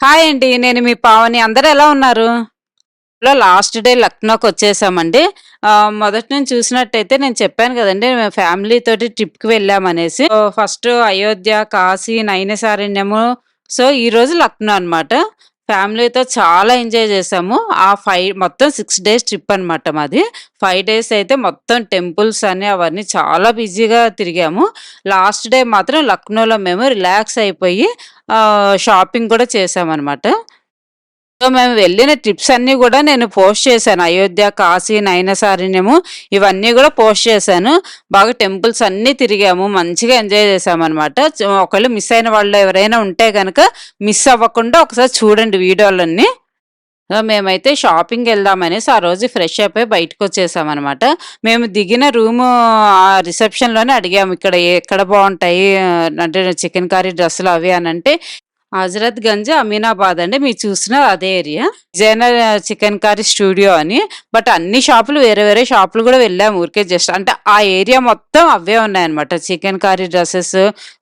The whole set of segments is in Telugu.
హాయ్ అండి నేను మీ పావని. అందరు ఎలా ఉన్నారు? లాస్ట్ డే లక్నోకి వచ్చేసామండి. మొదటి నుంచి చూసినట్టయితే నేను చెప్పాను కదండి మేము ఫ్యామిలీ తోటి ట్రిప్కి వెళ్ళామనేసి. ఫస్ట్ అయోధ్య కాశీ నైనసారణ్యము సో ఈ రోజు లక్నో అనమాట ఫ్యామిలీతో చాలా ఎంజాయ్ చేసాము. ఆ ఫైవ్ మొత్తం సిక్స్ డేస్ ట్రిప్ అనమాట మాది. ఫైవ్ డేస్ అయితే మొత్తం టెంపుల్స్ అని అవన్నీ చాలా బిజీగా తిరిగాము. లాస్ట్ డే మాత్రం లక్నోలో మేము రిలాక్స్ అయిపోయి షాపింగ్ కూడా చేసామన్నమాట. సో మేము వెళ్ళిన ట్రిప్స్ అన్నీ కూడా నేను పోస్ట్ చేశాను. అయోధ్య కాశీ నయనసారణ్యము ఇవన్నీ కూడా పోస్ట్ చేశాను. బాగా టెంపుల్స్ అన్నీ తిరిగాము. మంచిగా ఎంజాయ్ చేసామన్నమాట ఒకళ్ళు ఒకవేళ మిస్ అయిన వాళ్ళు ఎవరైనా ఉంటే కనుక మిస్ అవ్వకుండా ఒకసారి చూడండి వీడియోలన్నీ. మేమైతే షాపింగ్ వెళ్దామనేసి ఆ రోజు ఫ్రెష్ అయిపోయి బయటకు వచ్చేసామన్నమాట. మేము దిగిన రూమ్ రిసెప్షన్లోనే అడిగాము ఇక్కడ ఎక్కడ బాగుంటాయి? అంటే చికెన్ కర్రీ డ్రెస్సులు అవి అని అంటే హజరత్ గంజ్ అమీనాబాద్ అండి. మీరు చూసిన అదే ఏరియా జైనర్ చికెన్ కర్రీ స్టూడియో అని. బట్ అన్ని షాపులు వేరే వేరే షాపులు కూడా వెళ్ళాము ఊరికే జస్ట్. అంటే ఆ ఏరియా మొత్తం అవే ఉన్నాయన్నమాట. చికెన్ కర్రీ డ్రెస్సెస్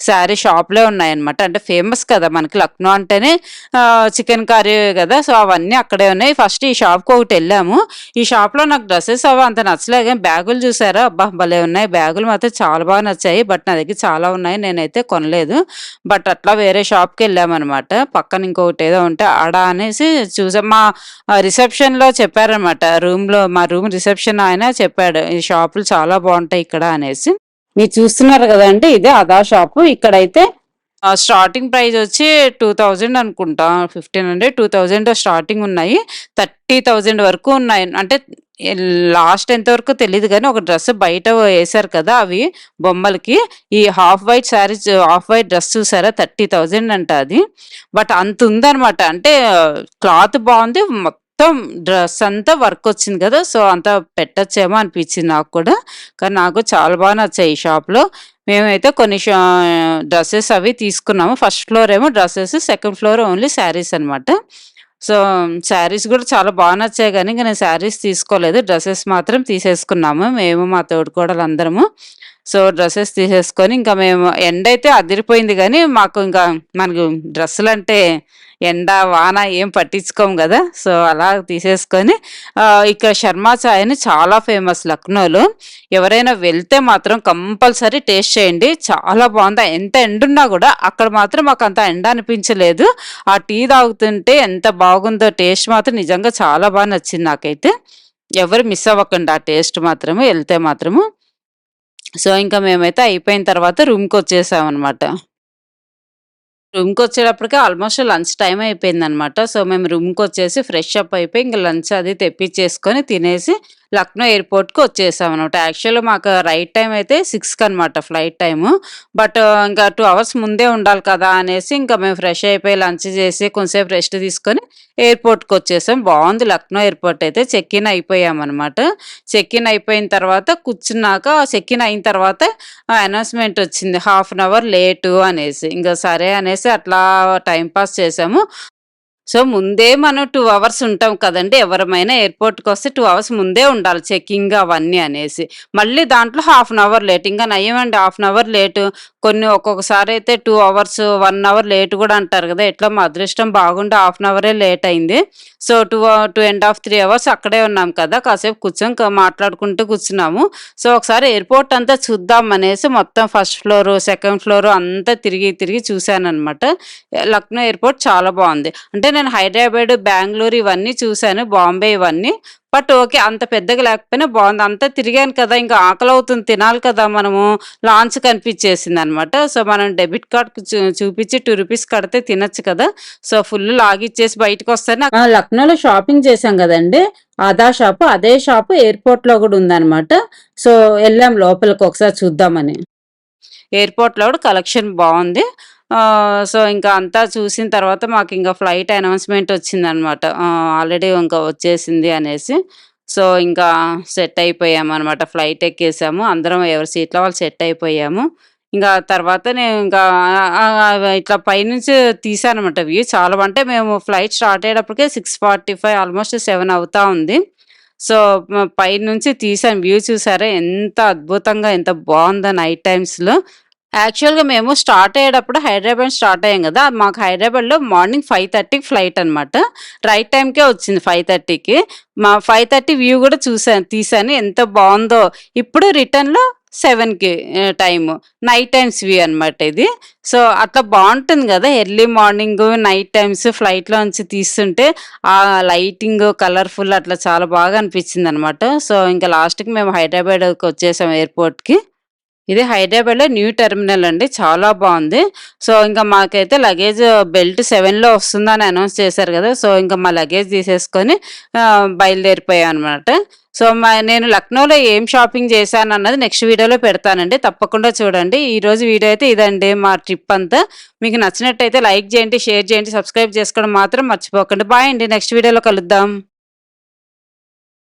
శారీ షాపులే ఉన్నాయన్నమాట. అంటే ఫేమస్ కదా మనకి లక్నో అంటేనే చికెన్ కర్రీ కదా. సో అవన్నీ అక్కడే ఉన్నాయి. ఫస్ట్ ఈ షాప్కి ఒకటి వెళ్ళాము. ఈ షాప్లో నాకు డ్రెస్సెస్ అవి అంత నచ్చలేదు. కానీ బ్యాగులు చూసారా? అబ్బా భలే ఉన్నాయి. బ్యాగులు మాత్రం చాలా బాగా నచ్చాయి. బట్ నా దగ్గర చాలా ఉన్నాయి. నేనైతే కొనలేదు. బట్ అట్లా వేరే షాప్కి వెళ్ళాము అనమాట పక్కన ఇంకొకటి ఏదో ఉంటే ఆడ అనేసి చూసాం. మా రిసెప్షన్లో చెప్పారనమాట. రూమ్లో మా రూమ్ రిసెప్షన్ ఆయన చెప్పాడు. ఈ షాపులు చాలా బాగుంటాయి ఇక్కడ అనేసి. మీరు చూస్తున్నారు కదండి ఇదే అదా షాపు. ఇక్కడైతే స్టార్టింగ్ ప్రైస్ వచ్చి టూ థౌజండ్ అనుకుంటా. Fifteen hundred two thousand starting ఉన్నాయి. థర్టీ థౌజండ్ వరకు ఉన్నాయి. అంటే లాస్ట్ ఎంతవరకు తెలియదు కానీ ఒక డ్రెస్ బయట వేశారు కదా అవి బొమ్మలకి. ఈ half white sarees half white dress చూసారా? థర్టీ థౌజండ్ అంట అది. బట్ అంత ఉందనమాట అంటే క్లాత్ బాగుంది మొత్తం డ్రెస్ అంతా వర్క్ వచ్చింది కదా సో అంతా పెట్టచ్చేమో అనిపించింది నాకు కూడా. కానీ నాకు చాలా బాగా నచ్చాయి ఈ షాప్లో. మేమైతే కొన్ని డ్రెస్సెస్ అవి తీసుకున్నాము. ఫస్ట్ ఫ్లోర్ ఏమో dresses second floor only sarees అన్నమాట. సో శారీస్ కూడా చాలా బాగా నచ్చాయి కానీ ఇంకా నేను శారీస్ తీసుకోలేదు. డ్రెస్సెస్ మాత్రం తీసేసుకున్నాము. మేము మా తోడుకోడలు అందరము సో డ్రెస్సెస్ తీసేసుకొని ఇంకా మేము ఎండ అయితే అదిరిపోయింది కానీ మాకు ఇంకా మనకు డ్రెస్సులు అంటే ఎండ వాన ఏం పట్టించుకోము కదా. సో అలా తీసేసుకొని ఇక్కడ శర్మా చాయ్ అని చాలా ఫేమస్ లక్నోలో. ఎవరైనా వెళ్తే మాత్రం కంపల్సరీ టేస్ట్ చేయండి. చాలా బాగుంది. ఎంత ఎండున్నా కూడా అక్కడ మాత్రం మాకు అంత ఎండ అనిపించలేదు. ఆ టీ తాగుతుంటే ఎంత బాగుందో టేస్ట్ మాత్రం నిజంగా చాలా బాగా నచ్చింది నాకైతే. ఎవరు మిస్ అవ్వకండి ఆ టేస్ట్ మాత్రము వెళ్తే మాత్రము. సో ఇంకా మేమైతే అయిపోయిన తర్వాత రూమ్కి వచ్చేసామన్నమాట రూమ్కి వచ్చేటప్పటికి ఆల్మోస్ట్ లంచ్ టైం అయిపోయింది అనమాట సో మేము రూమ్కి వచ్చేసి ఫ్రెష్ అప్ అయిపోయి ఇంకా లంచ్ అది తెప్పించేసుకొని తినేసి లక్నో ఎయిర్పోర్ట్కి వచ్చేసాం అనమాట యాక్చువల్గా మాకు రైట్ టైం అయితే సిక్స్కి అనమాట ఫ్లైట్ టైము బట్ ఇంకా టూ అవర్స్ ముందే ఉండాలి కదా అనేసి ఇంకా మేము ఫ్రెష్ అయిపోయి లంచ్ చేసి కొంచెంసేపు రెస్ట్ తీసుకొని ఎయిర్పోర్ట్కి వచ్చేసాం. బాగుంది లక్నో ఎయిర్పోర్ట్ అయితే. చెక్ ఇన్ అయిపోయాం చెక్ ఇన్ అయిపోయిన తర్వాత కూర్చున్నాక చెక్ ఇన్ అయిన తర్వాత అనౌన్స్మెంట్ వచ్చింది. హాఫ్ అన్ అవర్ లేటు అనేసి. ఇంకా సరే అనేసి అట్లా టైం పాస్ చేసాము. సో ముందే మనం టూ అవర్స్ ఉంటాం కదండి. ఎవరమైనా ఎయిర్పోర్ట్కి వస్తే టూ అవర్స్ ముందే ఉండాలి చెకింగ్ అవన్నీ అనేసి. మళ్ళీ దాంట్లో హాఫ్ అన్ అవర్ లేట్ ఇంకా నయ్యమండి హాఫ్ అన్ అవర్ లేటు కొన్ని ఒక్కొక్కసారి అయితే two hours one hour late కూడా అంటారు కదా. ఎట్లా? మా అదృష్టం బాగుండి హాఫ్ అన్ అవరే లేట్ అయింది. So two two and half three hours అక్కడే ఉన్నాం కదా. కాసేపు కూర్చొని మాట్లాడుకుంటూ కూర్చున్నాము. సో ఒకసారి ఎయిర్పోర్ట్ అంతా చూద్దాం అనేసి మొత్తం ఫస్ట్ ఫ్లోర్ సెకండ్ ఫ్లోర్ అంతా తిరిగి తిరిగి చూశాను అనమాట లక్నో ఎయిర్పోర్ట్ చాలా బాగుంది. అంటే నేను హైదరాబాద్ బెంగళూరు ఇవన్నీ చూశాను బాంబే ఇవన్నీ. బట్ ఓకే అంత పెద్దగా లేకపోయినా బాగుంది. అంతా తిరిగాను కదా ఇంకా ఆకలి అవుతుంది తినాలి కదా మనము లాంచ్ కనిపించేసింది అనమాట సో మనం డెబిట్ కార్డ్ చూపించి టూ రూపీస్ కడితే తినొచ్చు కదా. సో ఫుల్ లాగిచ్చేసి బయటకు వస్తాను. లక్నోలో షాపింగ్ చేశాం కదండి. అదా షాపు అదే షాపు ఎయిర్పోర్ట్లో కూడా ఉందన్నమాట సో వెళ్ళాం లోపలికి ఒకసారి చూద్దామని. ఎయిర్పోర్ట్లో కూడా కలెక్షన్ బాగుంది. సో ఇంకా అంతా చూసిన తర్వాత మాకు ఇంకా ఫ్లైట్ అనౌన్స్మెంట్ వచ్చింది అనమాట ఆల్రెడీ ఇంకా వచ్చేసింది అనేసి. సో ఇంకా సెట్ అయిపోయాము అనమాట ఫ్లైట్ ఎక్కేసాము. అందరం ఎవరి సీట్లో వాళ్ళు సెట్ అయిపోయాము. ఇంకా తర్వాత నేను ఇంకా ఇట్లా పైనుంచి తీసానమాట అనమాట వ్యూ. చాలా అంటే మేము flight start అయ్యేటప్పటికే six forty five almost seven అవుతా ఉంది. సో పైనుంచి తీసాను. వ్యూ చూసారా? ఎంత అద్భుతంగా ఎంత బాగుందో నైట్ టైమ్స్లో. యాక్చువల్‌గా మేము స్టార్ట్ అయ్యేటప్పుడు హైదరాబాద్ స్టార్ట్ అయ్యాం కదా మాకు హైదరాబాద్‌లో మార్నింగ్ 5:30కి ఫ్లైట్ అనమాట. రైట్ టైంకే వచ్చింది 5:30కి. మా 5:30 వ్యూ కూడా చూసాను తీసాను ఎంత బాగుందో ఇప్పుడు రిటర్న్‌లో 7కి ఆహ్, టైము. నైట్ టైమ్స్ వ్యూ అనమాట ఇది. సో, అట్లా బాగుంటుంది కదా ఎర్లీ మార్నింగ్ నైట్ టైమ్స్ ఫ్లైట్‌లోంచి తీస్తుంటే ఆ లైటింగ్ కలర్‌ఫుల్ అట్లా చాలా బాగా అనిపించింది అనమాట సో, ఇంకా లాస్ట్‌కి మేము హైదరాబాద్కి వచ్చేసాం ఎయిర్‌పోర్ట్‌కి. ఇది హైదరాబాద్‌లో న్యూ టెర్మినల్ అండి. చాలా బాగుంది సో, ఇంకా మాకైతే లగేజ్ బెల్ట్ సెవెన్లో వస్తుందని అనౌన్స్ చేశారు కదా సో, ఇంకా మా లగేజ్ తీసేసుకొని బయలుదేరిపోయాం అనమాట సో, మా నేను లక్నోలో ఏం షాపింగ్ చేశాను అన్నది నెక్స్ట్ వీడియోలో పెడతానండి. తప్పకుండా చూడండి. ఈరోజు వీడియో అయితే ఇదండి మా ట్రిప్ అంతా. మీకు నచ్చినట్టయితే లైక్ చేయండి, షేర్ చేయండి, సబ్స్క్రైబ్ చేసుకోవడం మాత్రం మర్చిపోకండి. బాయ్ అండి. నెక్స్ట్ వీడియోలో కలుద్దాం.